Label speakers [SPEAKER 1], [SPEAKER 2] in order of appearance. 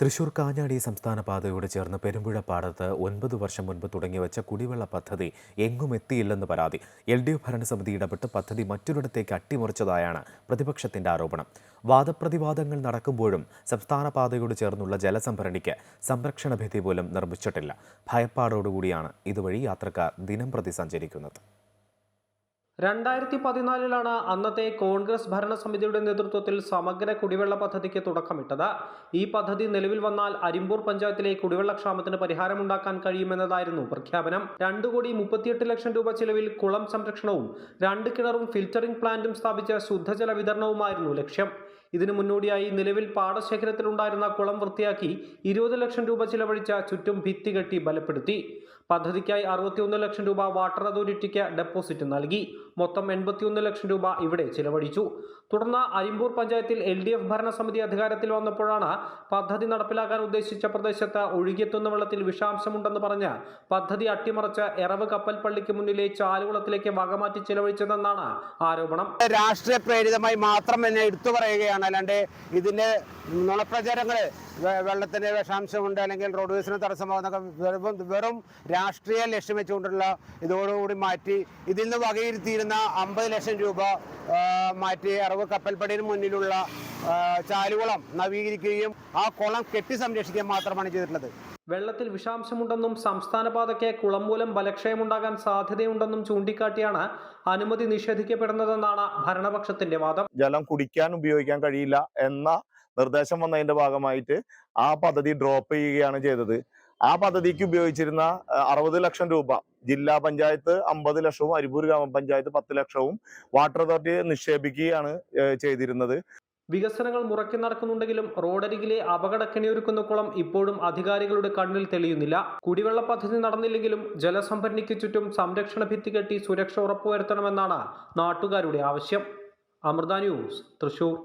[SPEAKER 1] തൃശൂർ കാഞ്ഞാടി സംസ്ഥാന പാതയോട് ചേർന്ന് പെരുമ്പുഴ പാടത്ത് ഒൻപത് വർഷം മുൻപ് തുടങ്ങിവെച്ച കുടിവെള്ള പദ്ധതി എങ്ങും എത്തിയില്ലെന്ന് പരാതി. എൽ ഡി എഫ് ഭരണസമിതി ഇടപെട്ട് പദ്ധതി മറ്റൊരിടത്തേക്ക് അട്ടിമറിച്ചതായാണ് പ്രതിപക്ഷത്തിന്റെ ആരോപണം. വാദപ്രതിവാദങ്ങൾ നടക്കുമ്പോഴും സംസ്ഥാന പാതയോട് ചേർന്നുള്ള ജലസംഭരണിക്ക് സംരക്ഷണ ഭിത്തി പോലും നിർമ്മിച്ചിട്ടില്ല. ഭയപ്പാടോടുകൂടിയാണ് ഇതുവഴി യാത്രക്കാർ ദിനം പ്രതി സഞ്ചരിക്കുന്നത്.
[SPEAKER 2] രണ്ടായിരത്തി പതിനാലിലാണ് അന്നത്തെ കോൺഗ്രസ് ഭരണസമിതിയുടെ നേതൃത്വത്തിൽ സമഗ്ര കുടിവെള്ള പദ്ധതിക്ക് തുടക്കമിട്ടത്. ഈ പദ്ധതി നിലവിൽ വന്നാൽ അരിമ്പൂർ പഞ്ചായത്തിലെ കുടിവെള്ളക്ഷാമത്തിന് പരിഹാരമുണ്ടാക്കാൻ കഴിയുമെന്നതായിരുന്നു പ്രഖ്യാപനം. രണ്ടു കോടി മുപ്പത്തിയെട്ട് ലക്ഷം രൂപ ചിലവിൽ കുളം സംരക്ഷണവും രണ്ട് കിണറും ഫിൽറ്ററിംഗ് പ്ലാന്റും സ്ഥാപിച്ച ശുദ്ധജല വിതരണവുമായിരുന്നു ലക്ഷ്യം. ഇതിനു മുന്നോടിയായി നിലവിൽ പാടശേഖരത്തിലുണ്ടായിരുന്ന കുളം വൃത്തിയാക്കി ഇരുപത് ലക്ഷം രൂപ ചിലവഴിച്ച ചുറ്റും ഭിത്തി കെട്ടി ബലപ്പെടുത്തി. പദ്ധതിക്കായി അറുപത്തിയൊന്ന് ലക്ഷം രൂപ വാട്ടർ അതോറിറ്റിക്ക് ഡെപ്പോസിറ്റ് നൽകി. മൊത്തം എൺപത്തിയൊന്ന് ലക്ഷം രൂപ ഇവിടെ ചിലവഴിച്ചു. തുടർന്ന് അരിമ്പൂർ പഞ്ചായത്തിൽ എൽ ഡി എഫ് ഭരണസമിതി അധികാരത്തിൽ വന്നപ്പോഴാണ് പദ്ധതി നടപ്പിലാക്കാൻ ഉദ്ദേശിച്ച പ്രദേശത്ത് ഒഴുകിയെത്തുന്ന വെള്ളത്തിൽ വിഷാംശമുണ്ടെന്ന് പറഞ്ഞ് പദ്ധതി അട്ടിമറിച്ച് എറവ് കപ്പൽ പള്ളിക്ക് മുന്നിലെ ചാലുകുളത്തിലേക്ക് വകമാറ്റി ചെലവഴിച്ചതെന്നാണ് ആരോപണം.
[SPEAKER 3] രാഷ്ട്രീയ പ്രേരിതമായി മാത്രം എന്നെ എടുത്തു പറയുകയാണ്. അല്ലാണ്ട് ഇതിന്റെ നുണപ്രചാരങ്ങൾ വെള്ളത്തിന്റെ വിഷാംശമുണ്ട് അല്ലെങ്കിൽ റോഡ് വേസിന് തടസ്സമാകുന്നൊക്കെ വെറും വെറും രാഷ്ട്രീയ ലക്ഷ്യം വെച്ചുകൊണ്ടുള്ള ഇതോടുകൂടി മാറ്റി ഇതിൽ നിന്ന് വകയിരുത്തിയിരുന്ന അമ്പത് ലക്ഷം രൂപ മാറ്റി അറവ് കപ്പൽപ്പടിന് മുന്നിലുള്ള ചാലുകുളം നവീകരിക്കുകയും ആ കുളം കെട്ടി സംരക്ഷിക്കുകയും മാത്രമാണ് ചെയ്തിട്ടുള്ളത്.
[SPEAKER 2] വെള്ളത്തിൽ വിഷാംശമുണ്ടെന്നും സംസ്ഥാന പാതയ്ക്ക് കുളം മൂലം ബലക്ഷയമുണ്ടാകാൻ സാധ്യതയുണ്ടെന്നും ചൂണ്ടിക്കാട്ടിയാണ് അനുമതി നിഷേധിക്കപ്പെടുന്നതെന്നാണ് ഭരണപക്ഷത്തിന്റെ വാദം.
[SPEAKER 4] ജലം കുടിക്കാൻ ഉപയോഗിക്കാൻ കഴിയില്ല എന്ന നിർദ്ദേശം വന്നതിന്റെ ഭാഗമായിട്ട് ആ പദ്ധതി ഡ്രോപ്പ് ചെയ്യുകയാണ് ചെയ്തത്. ആ പദ്ധതിക്ക് ഉപയോഗിച്ചിരുന്ന അറുപത് ലക്ഷം രൂപ ജില്ലാ പഞ്ചായത്ത് അമ്പത് ലക്ഷവും അരിപ്പൂർ ഗ്രാമപഞ്ചായത്ത് പത്ത് ലക്ഷവും വാട്ടർ അതോറിറ്റി നിക്ഷേപിക്കുകയാണ് ചെയ്തിരുന്നത്.
[SPEAKER 2] വികസനങ്ങൾ മുറക്കി നടക്കുന്നുണ്ടെങ്കിലും റോഡരികിലെ അപകടക്കെണിയൊരുക്കുന്ന കുളം ഇപ്പോഴും അധികാരികളുടെ കണ്ണിൽ തെളിയുന്നില്ല. കുടിവെള്ള പദ്ധതി നടന്നില്ലെങ്കിലും ജലസംഭരണിക്ക് ചുറ്റും സംരക്ഷണ ഭിത്തി കെട്ടി സുരക്ഷ ഉറപ്പുവരുത്തണമെന്നാണ് നാട്ടുകാരുടെ ആവശ്യം. അമൃത ന്യൂസ് തൃശൂർ.